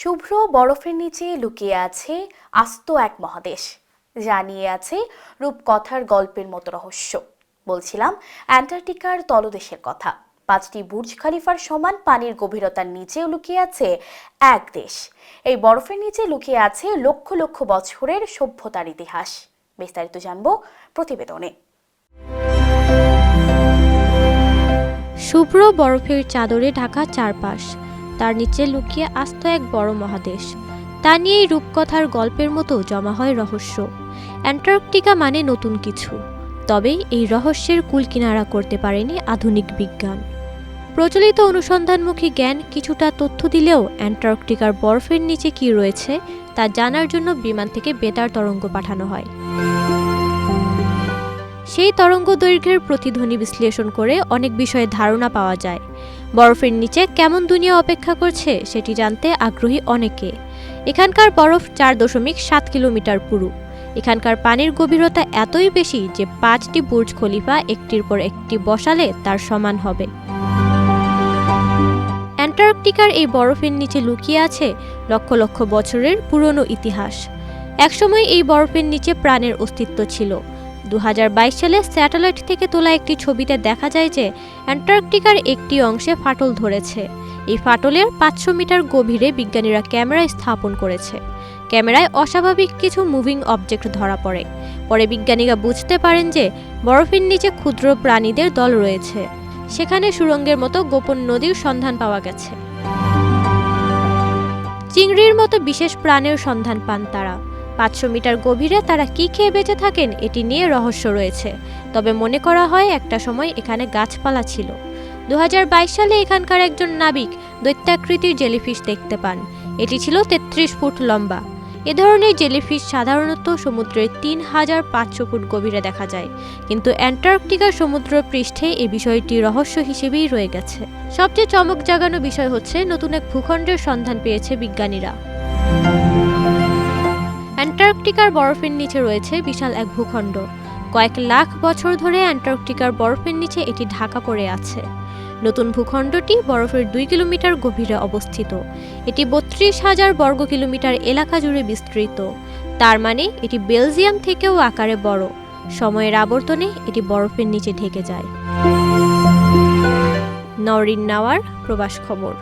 শুভ্র বরফের নিচে লুকিয়ে আছে আস্ত এক মহাদেশ। জানিয়ে আছে রূপকথার গল্পের মতো রহস্য। বলছিলাম, অ্যান্টার্কটিকার তলদেশের কথা। পাঁচটি বুর্জ খালিফার সমান পানির গভীরতার নিচেও লুকিয়ে আছে এক দেশ। এই বরফের নিচে লুকিয়ে আছে লক্ষ লক্ষ বছরের সভ্যতার ইতিহাস। বিস্তারিত জানব প্রতিবেদনে। শুভ্র বরফের চাদরে ঢাকা চারপাশ। তার নিচে লুকিয়ে আস্ত এক বড় মহাদেশ। তা নিয়েই রূপকথার গল্পের মতো জমা হয় রহস্য। অ্যান্টার্কটিকা মানে নতুন কিছু। তবে এই রহস্যের কুল কিনারা করতে পারেনি আধুনিক বিজ্ঞান। প্রচলিত অনুসন্ধানমুখী জ্ঞান কিছুটা তথ্য দিলেও অ্যান্টার্কটিকার বরফের নিচে কি রয়েছে তা জানার জন্য বিমান থেকে বেতার তরঙ্গ পাঠানো হয়। সেই তরঙ্গ দৈর্ঘ্যের প্রতিধ্বনি বিশ্লেষণ করে অনেক বিষয়ে ধারণা পাওয়া যায়। বরফের নিচে কেমন দুনিয়া অপেক্ষা করছে সেটি জানতে আগ্রহী অনেকে। এখানকার বরফ চার দশমিক সাত কিলোমিটার পুরু। এখানকার পানির গভীরতা এতই বেশি যে পাঁচটি বুর্জ খলিফা একটির পর একটি বসালে তার সমান হবে। অ্যান্টার্কটিকার এই বরফের নিচে লুকিয়ে আছে লক্ষ লক্ষ বছরের পুরনো ইতিহাস। একসময় এই বরফের নিচে প্রাণের অস্তিত্ব ছিল। দু হাজার বাইশ সালে স্যাটেলাইট থেকে তোলা একটি ছবিতে দেখা যায় যে অ্যান্টার্কটিকার একটি অংশে ফাটল ধরেছে। এই ফাটলের পাঁচশো মিটার গভীরে বিজ্ঞানীরা ক্যামেরা স্থাপন করেছে। ক্যামেরায় অস্বাভাবিক কিছু মুভিং অবজেক্ট ধরা পড়ে। পরে বিজ্ঞানীরা বুঝতে পারেন যে বরফের নিচে ক্ষুদ্র প্রাণীদের দল রয়েছে। সেখানে সুরঙ্গের মতো গোপন নদীর সন্ধান পাওয়া গেছে। চিংড়ির মতো বিশেষ প্রাণের সন্ধান পান তারা। পাঁচশো মিটার গভীরে তারা কি খেয়ে বেঁচে থাকেন এটি নিয়ে রহস্য রয়েছে। তবে মনে করা হয় একটা সময় এখানে গাছপালা ছিল। দু হাজার বাইশ সালে এখানকার একজন নাবিক দৈত্যাকৃতির জেলিফিশ দেখতে পান। এটি ছিল তেত্রিশ ফুট লম্বা। এ ধরনের জেলিফিশ সাধারণত সমুদ্রের তিন হাজার পাঁচশো ফুট গভীরে দেখা যায়। কিন্তু অ্যান্টার্কটিকার সমুদ্র পৃষ্ঠে এই বিষয়টি রহস্য হিসেবেই রয়ে গেছে। সবচেয়ে চমক জাগানো বিষয় হচ্ছে নতুন এক ভূখণ্ডের সন্ধান পেয়েছে বিজ্ঞানীরা। অ্যান্টার্কটিকার বরফের নিচে রয়েছে বিশাল এক ভূখণ্ড। কয়েক লাখ বছর ধরে অ্যান্টার্কটিকার বরফের নিচে এটি ঢাকা পড়ে আছে। নতুন ভূখণ্ডটি বরফের দুই কিলোমিটার গভীরে অবস্থিত। এটি বত্রিশ হাজার বর্গ কিলোমিটার এলাকা জুড়ে বিস্তৃত। তার মানে এটি বেলজিয়াম থেকেও আকারে বড়। সময়ের আবর্তনে এটি বরফের নিচে ঢেকে যায়। নরিন নাওয়ার, প্রবাস খবর।